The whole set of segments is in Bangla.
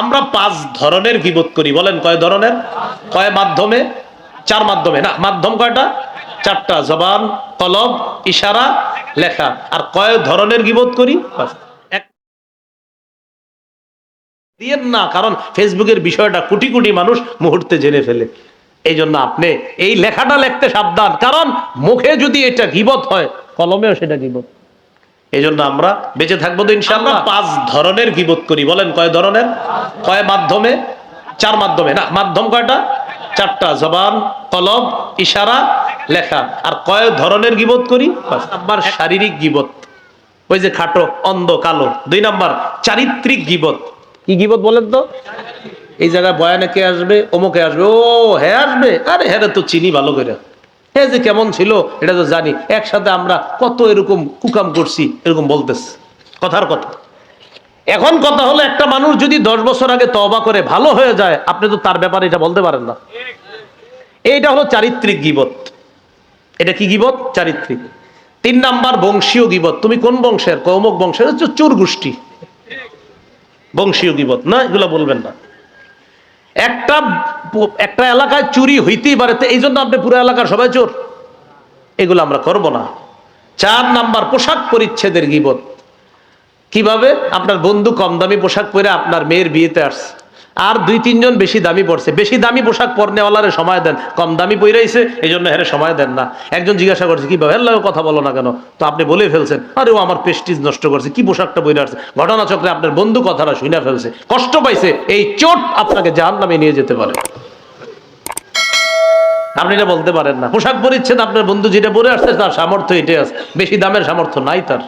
আমরা পাঁচ ধরনের গিবত করি, বলেন কয় ধরনের? কয় মাধ্যমে? চার মাধ্যমে, না, মাধ্যম কয়টা? চারটা, জবান, কলম, ইশারা, লেখা। আর কয় ধরনের গিবত করি। দিয়েন না, কারণ ফেসবুকের বিষয়টা কোটি কোটি মানুষ মুহূর্তে জেনে ফেলে। এই জন্য আপনি এই লেখাটা লিখতে সাবধান, কারণ মুখে যদি এটা গিবত হয়, কলমেও সেটা গিবত এই জন্য আমরা বেঁচে থাকব তো ইনশাল্লাহ পাঁচ ধরনের গিবত করি, বলেন কয় ধরনের? কয় মাধ্যমে? চার মাধ্যমে, না, মাধ্যম কয়টা? চারটা, জবান, কলম, ইশারা, লেখা। আর কয় ধরনের গিবত করি? নাম্বার শারীরিক গিবত, ওই যে খাটো, অন্ধ, কালো। দুই নাম্বার চারিত্রিক গিবত। কি গিবত বলেন তো? এই জায়গায় বয়ানে কে আসবে? অমুকে আসবে। ও হ্যাঁ আসবে। আরে হ্যাঁ তো চিনি ভালো করে। হ্যাঁ যে কেমন ছিল, এটা তো জানি। একসাথে আমরা কত এরকম কুকাম করছি, এরকম বলতেছে। কথার কথা। এখন কথা হলো, একটা মানুষ যদি দশ বছর আগে তবা করে ভালো হয়ে যায়, আপনি তো তার ব্যাপারে এটা বলতে পারেন না। এইটা হলো চারিত্রিক গিবত। এটা কি গিবত? চারিত্রিক। তিন নাম্বার, বংশীয় গিবত। তুমি কোন বংশের? কৌমক বংশের? হচ্ছে চোর গোষ্ঠী বংশীয় গিবত। না, এগুলো বলবেন না। একটা একটা এলাকায় চুরি হইতেই পারে, তো এই জন্য আপনি পুরো এলাকার সবাই চোর। এগুলো আমরা করব না। চার নাম্বার, পোশাক পরিচ্ছেদের গিবত। কীভাবে? আপনার বন্ধু কম দামি পোশাক পরে আপনার মেয়ের বিয়েতে আসছে। আর দুই, তিনজন বেশি দামি পড়ছে। বেশি দামি পোশাক পরনেওয়ালারে সময় দেন, কম দামি পইরাইছে এই জন্য হেরে সময় দেন না। একজন জিজ্ঞাসা করছে কীভাবে হেল্লা কথা বলো না কেন? তো আপনি বলে ফেলছেন, আরে ও আমার পেস্টিজ নষ্ট করছে, কি পোশাকটা বইরে আসছে ঘটনাচক্রে আপনার বন্ধু কথাটা শুনে ফেলছে। কষ্ট পাইছে, এই চোট আপনাকে জাহান নামে নিয়ে যেতে পারে। আপনি এটা বলতে পারেন না। পোশাক পরিচ্ছেদ আপনার বন্ধু যেটা পরে আসছে, তার সামর্থ্য এটাই আছে। বেশি দামের সামর্থ্য নাই তার।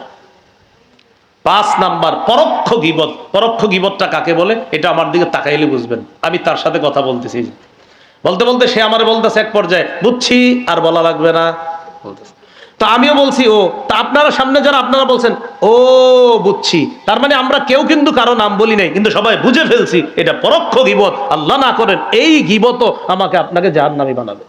পাঁচ নাম্বার, পরোক্ষ গিবত। পরোক্ষ গিবতটা কাকে বলে? এটা আমার দিকে তাকাইলে বুঝবেন। আমি তার সাথে কথা বলতেছি। বলতে বলতে সে আমার বলতেছে এক পর্যায়ে, বুঝছি, আর বলা লাগবে না। তো আমিও বলছি, ও, তা আপনারা সামনে যারা, আপনারা বলছেন, ও, বুঝছি। তার মানে আমরা কেউ কিন্তু কারও নাম বলি নাই, কিন্তু সবাই বুঝে ফেলছি, এটা পরোক্ষ গিবত। আল্লাহ না করেন, এই গিবত আমাকে আপনাকে জাহান নামি বানাবে।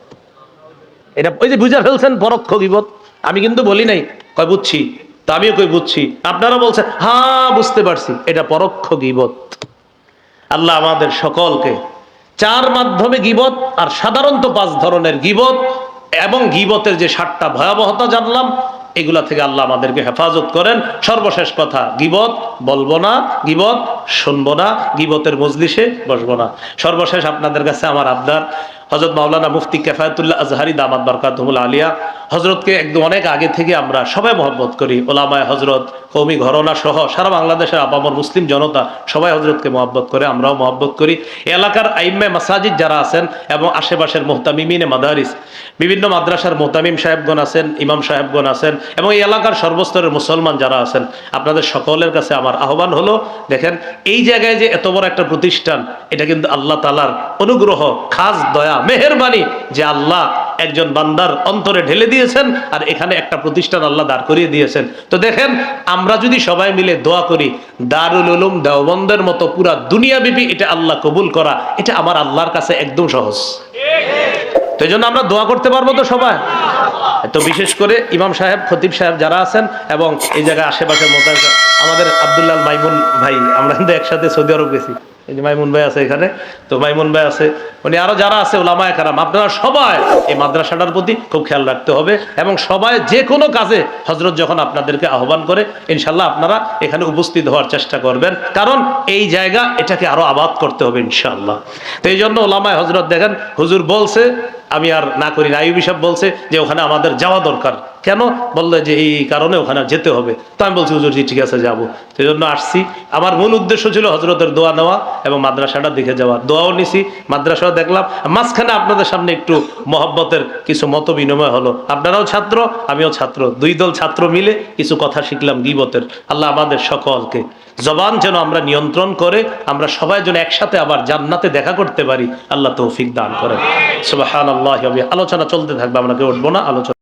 এটা ওই যে বুঝে ফেলছেন পরোক্ষ গিবত। আমি কিন্তু বলি নাই, কয়, বুঝছি। তা আমিও কই বুঝছি। আপনারা বলছেন হ্যাঁ বুঝতে পারছি। এটা পরোক্ষ গিবত। আল্লাহ আমাদের সকলকে চার মাধ্যমে গিবত আর সাধারণত পাঁচ ধরনের গিবত এবং গিবতের যে সাতটা ভয়াবহতা জানলাম, এগুলা থেকে আল্লাহ আমাদেরকে হেফাজত করেন। সর্বশেষ কথা, গিবত বলব না। গিবত শুনব না, গিবতের মজলিসে বসবো না। সর্বশেষ আপনাদের কাছে আমার আবদার হজরত মাওলানা মুফতি কেফায়তুল্লাহ আজহারি দামাত বরকাতহুল আলিয়া। হজরতকে একদম অনেক আগে থেকে আমরা সবাই মহব্বত করি, ওলামায় হজরত কৌমি ঘরনা সহ সারা বাংলাদেশের আপামর মুসলিম জনতা সবাই হজরতকে মহব্বত করে, আমরাও মহব্বত করি। এলাকার আইম্মে মাসাজিদ যারা আছেন এবং আশেপাশের মোহতামিমিনে মাদারিস, বিভিন্ন মাদ্রাসার মোহতামিম সাহেবগণ আছেন, ইমাম সাহেবগণ আছেন এবং এই এলাকার সর্বস্তরের মুসলমান যারা আছেন, আপনাদের সকলের কাছে আমার আহ্বান হলো, দেখেন এই জায়গায় যে এত বড় একটা প্রতিষ্ঠান, এটা কিন্তু আল্লাহ তালার অনুগ্রহ, খাস দয়া, মেহেরবানি যে আল্লাহ একজন বান্দার অন্তরে ঢেলে দিয়েছেন আর এখানে একটা প্রতিষ্ঠান আল্লাহ দাঁড় করিয়ে দিয়েছেন। তো দেখেন, আমরা যদি সবাই মিলে দোয়া করি, দারুল উলুম দেওবন্দের মতো পুরা দুনিয়া দুনিয়াব্যাপী এটা আল্লাহ কবুল করা, এটা আমার আল্লাহর কাছে একদম সহজ। তো এই আমরা দোয়া করতে পারব তো সবাই? তো বিশেষ করে ইমাম সাহেব, খতিব সাহেব যারা আছেন এবং এই জায়গায় আশেপাশের মতো আমাদের আব্দুল্লাহ মাইমুন ভাই, আমরা কিন্তু একসাথে সৌদি আরব গেছি। এই যে মাইমুন ভাই আছে এখানে, তো মাইমুন ভাই আছে, উনি আরও যারা আছে ওলামায় কারাম আপনারা সবাই এই মাদ্রাসাটার প্রতি খুব খেয়াল রাখতে হবে এবং সবাই যে কোনো কাজে হজরত যখন আপনাদেরকে আহ্বান করে ইনশাল্লাহ আপনারা এখানে উপস্থিত হওয়ার চেষ্টা করবেন। কারণ এই জায়গা এটাকে আরও আবাদ করতে হবে ইনশাল্লাহ তো এই জন্য ওলামায় হজরত দেখেন, হুজুর বলছে আমি আর না করি না। আইবি সাহেব বলছে যে ওখানে আমাদের যাওয়া দরকার। কেন? বললে যে এই কারণে ওখানে যেতে হবে। তো আমি বলছি, হুজুর জি, ঠিক আছে, যাব। সেই জন্য আসছি। আমার মূল উদ্দেশ্য ছিল হজরতের দোয়া নেওয়া এবং মাদ্রাসাটা দেখে যাওয়া। দোয়াও নিছি, মাদ্রাসাও দেখলাম। মাঝখানে আপনাদের সামনে একটু মহব্বতের কিছু মত বিনিময় হলো। আপনারাও ছাত্র, আমিও ছাত্র। দুই দল ছাত্র মিলে কিছু কথা শিখলাম গিবতের। আল্লাহ আমাদের সকলকে। জবান যেন আমরা নিয়ন্ত্রণ করে, আমরা সবাই যেন একসাথে আবার জান্নাতে দেখা করতে পারি, আল্লাহ তৌফিক দান করেন। সুবাহ আল্লাহ আলোচনা চলতে থাকবে আমরা কেউ উঠবো না আলোচনা